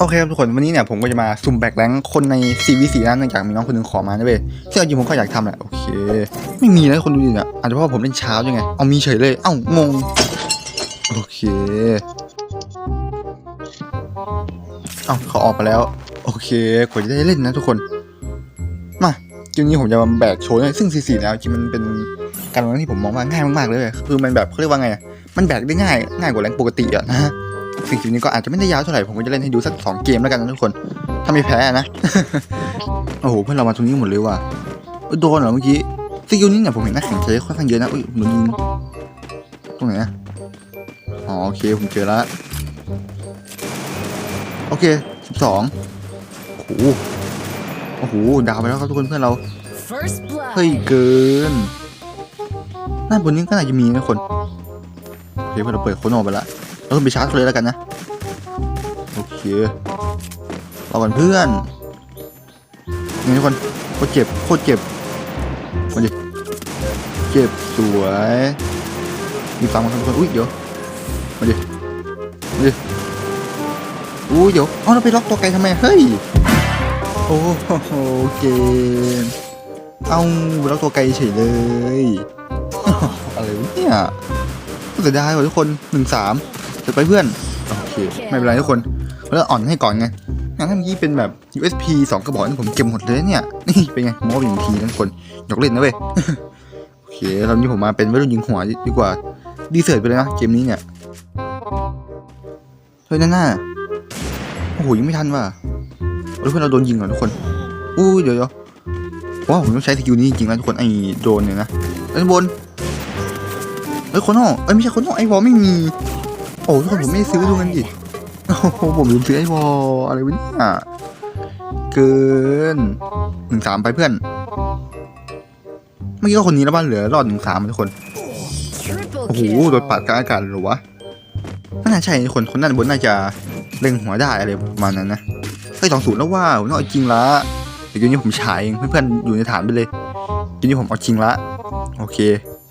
โอเคครับทุกคนวันนี้เนี่ยผมก็จะมาสุ่มแบกแรงคนใน CVC นะเนื่องจากมีน้องคนหนึงขอมานะเว้ยซึ่งเอาจริงผมก็อยากทำแหละโอเค ไม่มีนะคนดูดิเนี่ยอาจจะเพราะผมเล่นเช้าด้วยไง เอามีเฉยเลย เอ้างง โอเค เอ้าเขาออกไปแล้ว โอเคกว่าจะได้เล่นนะทุกคน มาเกมนี้ผมจะมาแบกโชว์นี่ยซึ่ง CC แล้วจริงมันเป็นการวางที่ผมมองว่าง่ายมากๆเลย คือมันแบบเขาเรียกว่าไง มันแบกได้ง่ายง่ายกว่าแรงปกติอะนะ สิ่งคลิปนี้ก็อาจจะไม่ได้ยาวเท่าไหร่ผมก็จะเล่นให้ดูสักสองเกมแล้วกันนะทุกคน ถ้าไม่แพ้นะ โอ้โหเพื่อนเรามาตรงนี้หมดเลยว่ะเอ้ยโดนเหรอเมื่อกี้สกิลนี้เนี่ยผมเห็นนักแข่งใช้ค่อนข้างเยอะนะอุ้ยโดนยิงตรงไหนอะอ๋อโอเคผมเจอแล้วโอเคสิบสองโอ้โหโอ้โหดาวไปแล้วครับทุกคนเพื่อนเราเฮ้ยเกินด้านบนนี้ก็น่าจะมีนะคนโอเคเพื่อนเราเปิดโคโนไปละ เราต้องไปชาร์จเลยแล้วกันนะ โอเครอกันเพื่อนนี่ทุกคนโคตรเจ็บโคตรเจ็บมาดิเจ็บสวยมีฟังมาทุกคนอุ้ยเดี๋ยวมาดิมาดิอุ้ยเดี๋ยวเอาเราไปล็อกตัวไกลทำไมเฮ้ยโอ้โหเกมเอาแล้วตัวไกลเฉยเลยอะไรเนี่ยเสียดายว่ะทุกคนหนึ่งสาม ไปเพื่อนโอเคไม่เป็นไรทุกคนแล้วอ่อนให้ก่อนไงงั้นถ้าเมื่อกี้เป็นแบบ USP สองกระบอกนี่ผมเก็บหมดเลยเนี่ยนี่เป็นไงมอบอย่างทีนะทุกคนยกเล่นนะเว้ยโอเคตอนนี้ผมมาเป็นวัยรุ่นยิงหัวดีกว่าดีเสิร์ตไปเลยนะเกมนี้เนี่ยเฮ้ยนั่นน่ะโอ้โหยังไม่ทันว่ะเฮ้ยเพื่อนเราโดนยิงเหรอทุกคนอู้ยเดี๋ยวเดี๋ยวว้าวผมต้องใช้สกิลนี้จริงๆนะทุกคนไอ้โดรนเนี่ยนะด้านบนเอ้ยโคนห้องเอ้ยไม่ใช่โคนห้องไอ้วอลไม่มีโอ้ทุกคนผมไม่ซื้อดูกันดิโอ้โหผมลืมซื้อไอวอลอะไรวะเนี่ยเกินหนึ่งสามไปเพื่อนเมื่อกี้ก็คนนี้แล้วบ้านเหลือรอดหนึ่งสามทุกคนโอ้โหโดนปาดกลางอากาศหรอวะน่าใช่ทุกคนคนด้นบนน่าจะเล็งหัวได้อะไรประมาณนั้นนะเฮ้ยสองศูนย์แล้วว่าผมต้องเอาจริงละเดี๋ยวนี้ผมฉายเองเพื่อนๆอยู่ในฐานไปเลยเกมนี้ผมเอาจริงละโอเค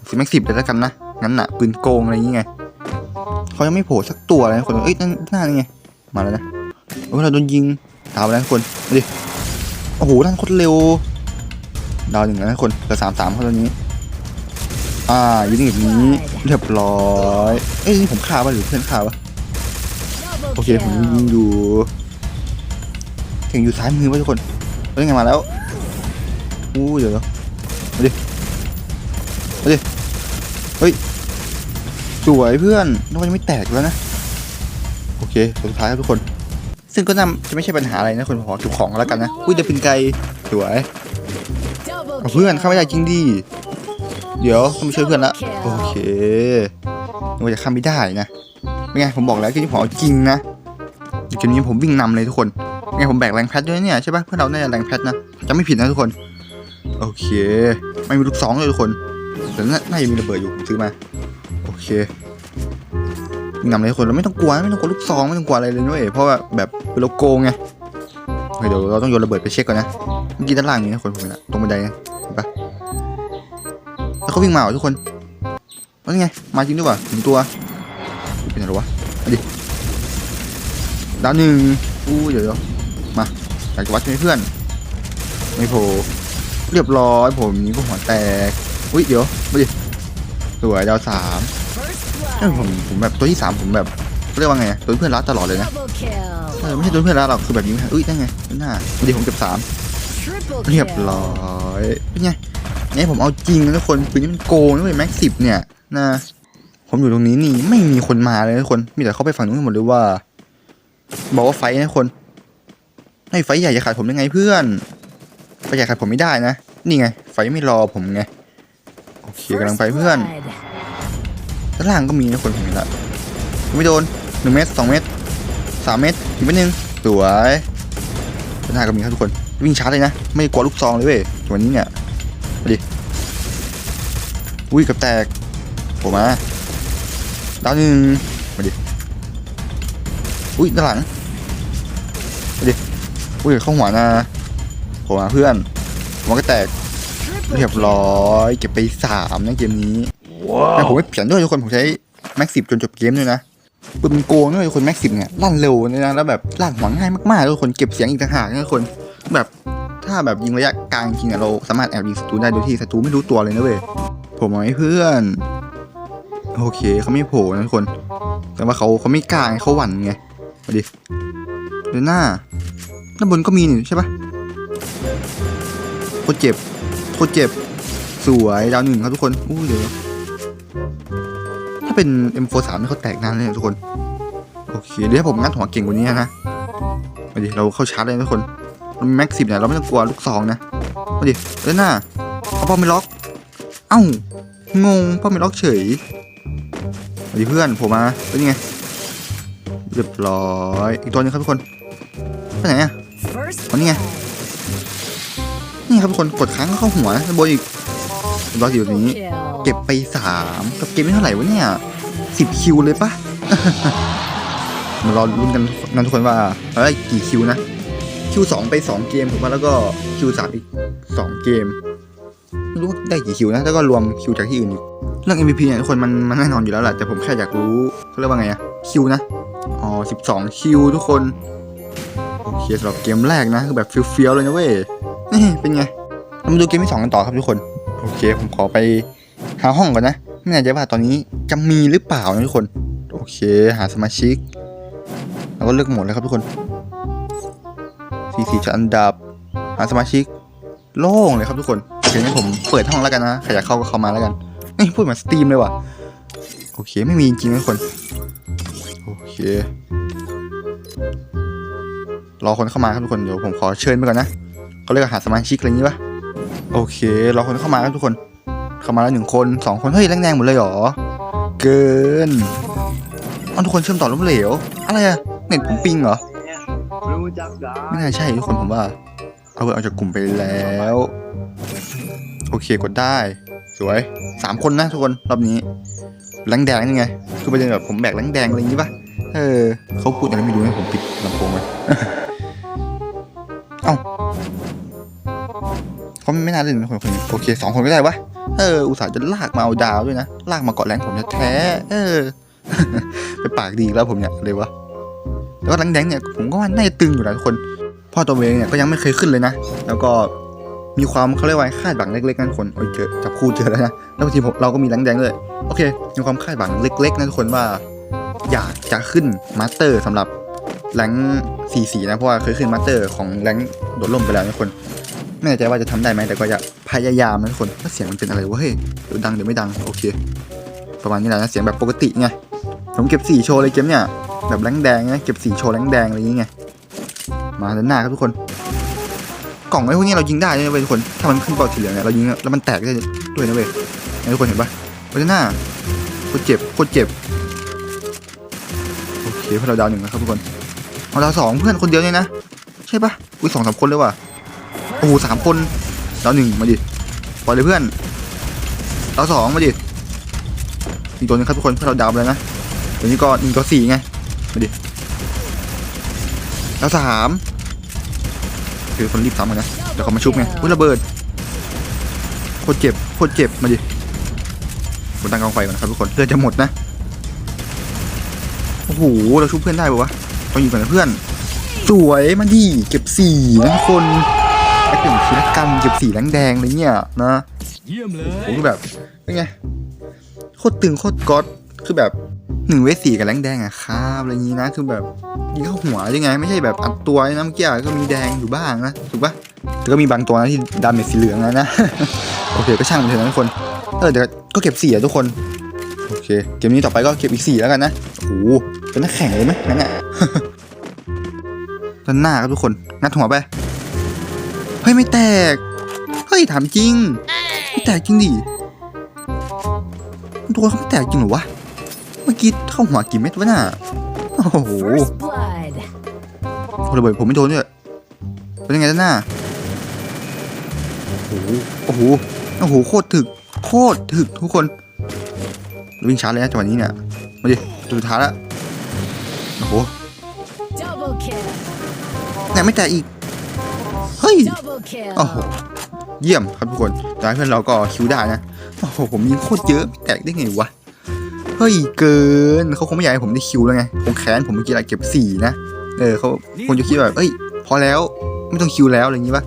สิแม็กสิบเลยแล้วกันนะงั้นน่ะปืนโกงอะไรอย่างเงี้ย เขายังไม่โผล่สักตัวเลยนะคนเอ้ยนั่นหน้านี่ไงมาแล้วนะโอ้ยเราโดนยิงดาวไปแล้วทุกคนมาดิโอ้โหด้านโคตรเร็วดาวหนึ่งแล้วนะทุกคนเหลือสามสามเขาตอนนี้ อ่ายิงอย่างนี้เรียบร้อยเอ้ยนี่ผมฆ่าป่ะหรือเพื่อนฆ่าป่ะ Double โอเคผม kill. ยิงอยู่เก่งอยู่ซ้ายมือป่ะทุกคนเฮ้ยไงมาแล้วอู้เดี๋ยวเดี๋ยวมาดิมาดิเฮ้ย สวยเพื่อนนึกว่ายังไม่แตกแล้วนะ โอเคสุดท้ายครับทุกคน ซึ่งก็น่าจะไม่ใช่ปัญหาอะไรนะคนขอเก็บของแล้วกันนะอุ้ยเดป็นไกสวยเพื่อนเข้าไม่ได้จริงดิเดี๋ยวต้องไปช่วยเพื่อนละโอเคนึกว่าจะข้ามไม่ได้นะเป็นไงผมบอกแล้วเกมนี้ผมเอาจริงนะเกมนี้ผมวิ่งนำเลยทุกคนไงผมแบกแรงแพทด้วยเนี่ยใช่ปะเพื่อนเราน่าจะแรงแพทนะจะไม่ผิดนะทุกคน โอเค ไม่มีลูกสองเลยทุกคนแต่น่าน่าจะมีระเบิดอยู่ผมซื้อมา เคงนำเลยทุกคนเราไม่ต้องกลัวไม่ต้องกลัวลูกซองไม่ต้องกลัวอะไรเลยด้วยเพราะว่าแบบเป็นโลโก้ไงเดี๋ยวเราต้องโยนระเบิดไปเช็คก่อนนะเมื่อกี้ด้านล่างมีนะคนผมเห็นะตรงบันไดนะเห็นปะแล้วเขาวิ่งมาเหรอทุกคนว่าไงมาจริงด้วยว่ะถึงตัวเป็นอะไรวะมาดิดาวหนึ่งอู้เดี๋ยวเดี๋ยวมาอยากจะวัดใหมเพื่อน ไม่โผล่เรียบร้อยผมนี้ก็หัวแตกอุ้ยเดี๋ยวมาดิ สวยดาวสาม First เอ้ย blood. ผมผมแบบตัวที่สามผมแบบเขาเรียกว่าไงตัวเพื่อนรักตลอดเลยนะ Double kill. เออไม่ใช่ตัวเพื่อนรักหรอกคือแบบนี้เอ้ยได้ไงด้านหน้ามาดิผมเก็บสาม Triple เรียบ kill. ร้อยเป็นไงเนี่ยผมเอาจริงนะทุกคนปืนนี้มันโกงด้วยแม็กสิบเนี่ยนะผมอยู่ตรงนี้นี่ไม่มีคนมาเลยนะทุกคนมีแต่เขาไปฝั่งนู้นกันหมดเลยว่า บอกว่าไฟท์นะทุกคนให้ไฟท์ใหญ่จะขาดผมยังไงเพื่อนไฟท์ใหญ่ขาดผมไม่ได้นะนี่ไง ไฟท์ไม่รอผมไงโอเคกำลังไปเพื่อน blood. ด้านล่างก็มีนะคนผมเห็นละไม่โดนหนึ่งเมตรสองเมตรสามเมตรอีกเมตรหนึ่งสวยด้านหน้าก็มีครับทุกคน วิ่งช้าเลยนะ ไม่กลัวลูกซองเลยเว้ยวันนี้เนี่ยดิอุ้ยกับแตกผมมาดาวหนึ่งมาดิอุ้ยด้านหลังมาดิอุ้ยเข้าหัวนะผมมาเพื่อนผมก็แตกเรียบร้อยเก็บไปสามในเกมนี้ แต่ผมไม่เปลี่ยนด้วยทุกคนผมใช้แม็กสิบจนจบเกมด้วยนะปืนโกงด้วยคนแม็กซิมเนี่ยลั่นเร็วเนี่ยนะแล้วแบบลากหัวง่ายมากๆแล้วคนเก็บเสียงอีกต่างหากนะคนแบบถ้าแบบยิงระยะกลางจริงอะเราสามารถแอบยิงศัตรูได้โดยที่ศัตรูไม่รู้ตัวเลยนะเว้ยผมเอาให้เพื่อน โอเคเขาไม่โผล่นะทุกคน แต่ว่าเขาเขาไม่กล้าไงเขาหวั่นไงมาดิเดินหน้าด้านบนก็มีนี่ใช่ปะโคตรเจ็บโคตรเจ็บสวยดาวหนึ่งครับทุกคนอู้เดี๋ยวถ้า เป็น M43 นี่เขาแตกนานเลยนะทุกคน โอเค เดี๋ยวให้ผมงัดหัวเก่งกว่านี้นะมาดิเราเข้าชาร์จเลยนะทุกคนเราแม็กสิบเนี่ยเราไม่ต้องกลัวลูกซองนะมาดิเดินหน้าเอาป้อมไม่ล็อก เอ้างงป้อมไม่ล็อกเฉยมาดิเพื่อนผมมาเป็นยังไงเรียบร้อยอีกตัวหนึงครับทุกคนไปไหนอะ First อ๋อนี่ไงนี่ครับทุกคนกดค้างก็เข้าหัวด้านบนอีก เรียบร้อยอยู่ตรงนี้ kill. เก็บไปสามกับเกมไม่เท่าไหร่วะเนี่ยสิบคิวเลยปะมารอลุ้นกันนะทุกคนว่าเราได้กี่คิวนะ คิวสองไปสองเกมถูกปะแล้วก็คิวสามอีกสองเกมไม่รู้ว่าได้กี่คิวนะแล้วก็รวมคิวจากที่อื่นอีกเรื่อง MVP เนี่ยทุกคนมันมันแน่นอนอยู่แล้วแหละแต่ผมแค่อยากรู้เขาเรียกว่าไงอะคิวนะอ๋อสิบสองคิวทุกคนโอเคสำหรับเกมแรกนะคือแบบเฟี้ยวๆเลยนะเว้ยนี่เป็นไงเรามาดูเกมที่สองกันต่อครับทุกคนโอเคผมขอไปหาห้องก่อนนะ ไม่แน่ใจว่าตอนนี้จะมีหรือเปล่านะทุกคน โอเค หาสมาชิก แล้วก็เลือกหมดเลยครับทุกคนสี่สี่จะอันดับ หาสมาชิก โล่งเลยครับทุกคนโอเคงั้นผมเปิดห้องแล้วกันนะใครอยากเข้าก็เข้ามาแล้วกันนี่พูดเหมือนสตรีมเลยว่ะโอเคไม่มีจริงๆนะทุกคนโอเครอคนเข้ามาครับทุกคนเดี๋ยวผมขอเชิญไปก่อนนะเขาเรียกหาสมาชิกอะไรอย่างนี้ปะ โอเครอคนเข้ามาครับทุกคน เข้ามาแล้วหนึ่งคนสองคน เฮ้ยแรงๆหมดเลยเหรอ เกินเอาทุกคนเชื่อมต่อล้มเหลว อะไรอะเน็ตผมปิงเหรอ ไม่น่าใช่ทุกคนผมว่า เอาเอนออกจากกลุ่มไปแล้ว โอเคกดได้ สวยสามคนนะทุกคนรอบนี้แรงแดงนี่ไง คือประเด็นแบบผมแบกแรงแดงอะไรอย่างนี้ปะเออเขาพูดอะไรไม่รู้นะผมปิดลำโพงไว้ เขาไม่น่าเล่นคนคนโอเคสองคนก็ได้วะเอออุตส่าห์จะลากมาเอาดาวด้วยนะลากมาเกาะแรงผมจะแท้เออไปปากดีแล้วผมเนี่ยเลยวะแล้วก็แดงเนี่ยผมก็ว่าน่าจะตึงอยู่นะทุกคนพ่อตัวเองเนี่ยก็ยังไม่เคยขึ้นเลยนะ แล้วก็มีความเขาเรียกว่าคาดหวังเล็กๆนะทุกคนโอ้ยเจอจับคู่เจอแล้วนะแล้วบางทีผมเราก็มีแดงเลยโอเค มีความคาดหวังเล็กๆนะทุกคนว่า อยากจะขึ้นมาสเตอร์สำหรับแรงสี่สีนะเพราะว่าเคยขึ้นมาสเตอร์ของแรงโดดล่มไปแล้วนะคน ไม่แน่ใจว่าจะทำได้ไหมแต่ก็จะพยายามนะทุกคนว่าเสียงมันเป็นอะไรวะเฮ้ยเดี๋ยวดังเดี๋ยวไม่ดังโอเค ประมาณนี้แหละนะเสียงแบบปกติไงผมเก็บสีโชว์เลยเกมเนี่ยแบบแรงแดงนะเก็บสีโชว์แรงแดงอะไรอย่างเงี้ยมาด้านหน้าครับทุกคน กล่องไอ้พวกนี้เรายิงได้นะเว้ยทุกคนถ้ามันขึ้นเป่าสีเหลืองเนี่ยเรายิงแล้วมันแตกได้ด้วยนะเว้ยทุกคนเห็นปะไปด้านหน้าโคตรเจ็บโคตรเจ็บโอเคเพื่อนเราดาวหนึ่งนะครับทุกคนเอาดาวสองเพื่อนคนเดียวเนี่ยนะใช่ปะอุ้ยสองสามคนเลยว่ะ โอ้โหสามคนดาวหนึ่งมาดิปล่อยเลยเพื่อนดาวสองมาดิอีกตัวหนึงครับทุกคนเพื่อเราดาวไปแล้วนะตัวนี้ก็หนึ่งก็สี่ไงแล้วสามคือคนรีบซ้ำกันนะเดี๋ยวเขามาชุบไงอุ้ยระเบิดโคตรเจ็บโคตรเจ็บมาดิบนตั้งกองไฟก่อนครับทุกคนเลือดจะหมดนะโอ้โหเราชุบเพื่อนได้ปะวะต้องยิงก่อนนะเพื่อน สวยมาดิเก็บสี่นะคน ไอ้เก่งชีลกันเก็บสีแดงแดงๆอะไรเงี้ยนะเยี่ยมเลโอ้ยโหแบบเป็นไงโคตรตึงโคตรก๊อตคือแบบหนึ่งเวสี่กับแรงแดงอะครับอะไรอย่างนี้นะคือแบบยิงเข้าหัวยังไง ไม่ใช่แบบอัดตัวนะเมื่อกี้อะก็มีแดงอยู่บ้างนะถูกปะแต่ก็มีบางตัวนะที่ดาเมจสีเหลืองนะนะโอเคก็ช่างมันเถอะนะทุกคนเออเดี๋ยวก็เก็บสี่อะทุกคนโอเคเกมนี้ต่อไปก็เก็บอีกสี่แล้วกันนะโอ้โหเป็นนักแข่งเลยไหมงั้นอะด้านหน้าครับทุกคนงัดหัวไป ฮ้ยไม่แตก เฮ้ยถามจริง ไม่แตกจริงดิตัวเขาไม่แตกจริงเหรอวะ เมื่อกี้เข้าหัวกี่เม็ดวะน่ะ โอ้โห First blood. ระเบิดผมไม่โดนด้วยเป็นยังไงด้านหน้าโอ้โห โอ้โห โอ้โห โคตรถึก โคตรถึกทุกคนวิ่งชาร์จเลยนะจังหวะนี้เนี่ย มาดิตัวสุดท้ายแล้วโอ้โห Double kill. เนี่ยไม่แตกอีกเฮ้ย Double kill. โอ้โหเยี่ยมครับทุกคนแต่เพื่อนเราก็คิวได้นะโอ้โหผมยิงโคตรเยอะไม่แตกได้ไงวะเฮ้ยเกินเขาคงไม่อยากให้ผมได้คิวแล้วไงคงแค้นผมเมื่อกี้แหละเก็บสี่นะเออเขาคงจะคิดแบบเอ้ยพอแล้วไม่ต้องคิวแล้วอะไรอย่างงี้ปะ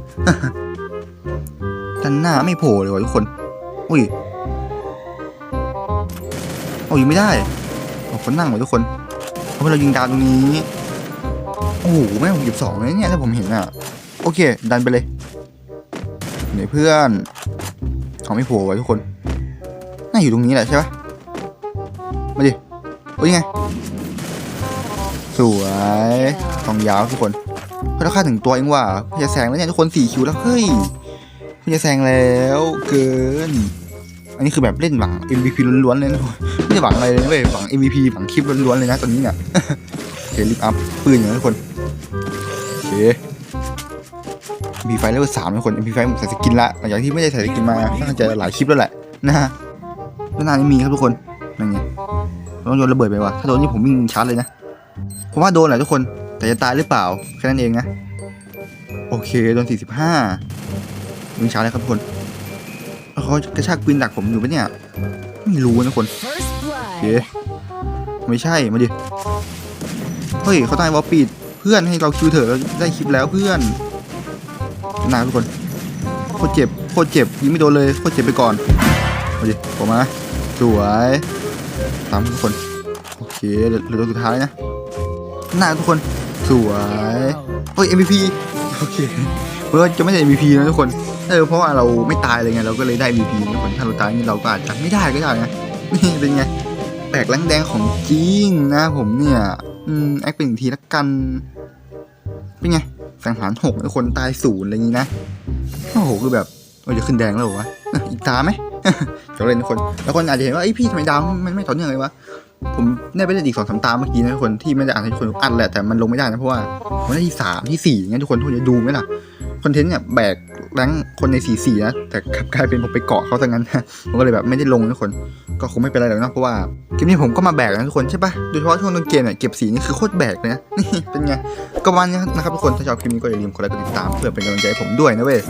ด้านหน้าไม่โผล่เลยวะทุกคนอุ้ยโอ้ยยิงไม่ได้โอ้คนนั่งไว้ทุกคนเพราะเรายิงดาวตรงนี้โอ้โหแม่งผมเก็บสองเลยเนี่ยถ้าผมเห็นอะ โอเค ดันไปเลยไหนเพื่อนเขาไม่โผล่ไว้ทุกคน น่าอยู่ตรงนี้แหละใช่ปะมาดิโอ้ยยังไง สวยทองยาวทุกคนเพราะถ้าค่าถึงตัวเองว่ะพื่จะแซงแล้วเนี่ยทุกคนสี่คิวแล้วเฮ้ยพื่จะแซงแล้วเกิน อันนี้คือแบบเล่นหวัง MVP ล้วนๆเลยนะไม่ได้หวังอะไรเลยนะเว้ยหวัง MVP หวังคลิปล้วนๆเลยนะตอนนี้เนี่ยโอเครีบอัพปืนอย่างนี้ทุกคนโอเค มีไฟเลเวลสามทุกคน MP ไฟผมใส่สกินละหลังจากที่ไม่ได้ใส่สกินมาน่าจะหลายคลิปแล้วแหละนะฮะแล้วนานนี้มีครับทุกคนนั่นไงต้องโยนระเบิดไปว่ะถ้าโดนนี่ผมวิ่งชาร์จเลยนะผมว่าโดนแหละทุกคนแต่จะตายหรือเปล่าแค่นั้นเองนะโอเคโดน45วิ่งชาร์จเลยครับทุกคนแล้วเขากระชากปืนดักผมอยู่ปะเนี่ยไม่รู้นะทุกคนเย้ไม่ใช่มาดิเฮ้ยเขาตายวอลปิดเพื่อนให้เราคิวเถอะเราได้คลิปแล้วเพื่อน นาทุกคนโคตรเจ็บโคตรเจ็บยิงไม่โดนเลยโคตรเจ็บไปก่อนมาดิผมมาสวยตามทุกคนโอเคเหลือตัวสุดท้ายนะ หน้าทุกคนสวยเฮ้ย MVP โอเคเพราะว่าจะไม่ได้ MVP นะทุกคนเออเพราะว่าเราไม่ตายเลยไงเราก็เลยได้ MVP นะทุกคนถ้าเราตายนี่เราก็อาจจะไม่ได้ก็ได้นะนี่เป็นไงแปลกแรงแดงของจริงนะผมเนี่ยอืมแอคเป็นอีกทีละกันเป็นไง สังหารหกทุกคนตายศูนย์อะไรอย่างนี้นะ โอ้โหคือแบบเราจะขึ้นแดงแล้วเหรอวะอีกตาไหมก็เล่นทุกคน แล้วคนอาจจะเห็นว่าไอ้พี่ทำไมดาวมันไม่ต่อเนื่องเลยวะ ผมได้ไปเล่นอีกสองสามตาเมื่อกี้นะทุกคนที่ไม่ได้อ่านให้ทุกคนอัดแหละแต่มันลงไม่ได้นะเพราะว่าผมได้ที่สามที่สี่อย่างเงี้ยทุกคนทุกคนจะดูไหมล่ะ คอนเทนต์เนี่ยแบกแรงคนในสี่สี่นะแต่กลับกลายเป็นผมไปเกาะเขาซะงั้นผมก็เลยแบบไม่ได้ลงทุกคนก็คงไม่เป็นไรหรอกนะเพราะว่าเกมนี้ผมก็มาแบกนะทุกคนใช่ปะโดยเฉพาะช่วงต้นเกมเนี่ยเก็บสีนี่คือโคตรแบกเลยนะนี่เป็นไงก็ประมาณนี้นะครับทุกคนถ้าชอบคลิปนี้ก็อย่าลืมกดไลค์กดติดตาม เพื่อเป็นกำลังใจให้ผมด้วยนะเว้ย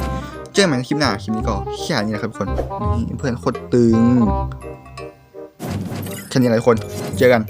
เจอกันใหม่ในคลิปหน้าคลิปนี้ก็แค่นี้นะครับทุกคนนี่เพื่อนโคตรตึงแค่นี้หละทุกคนเจอกัน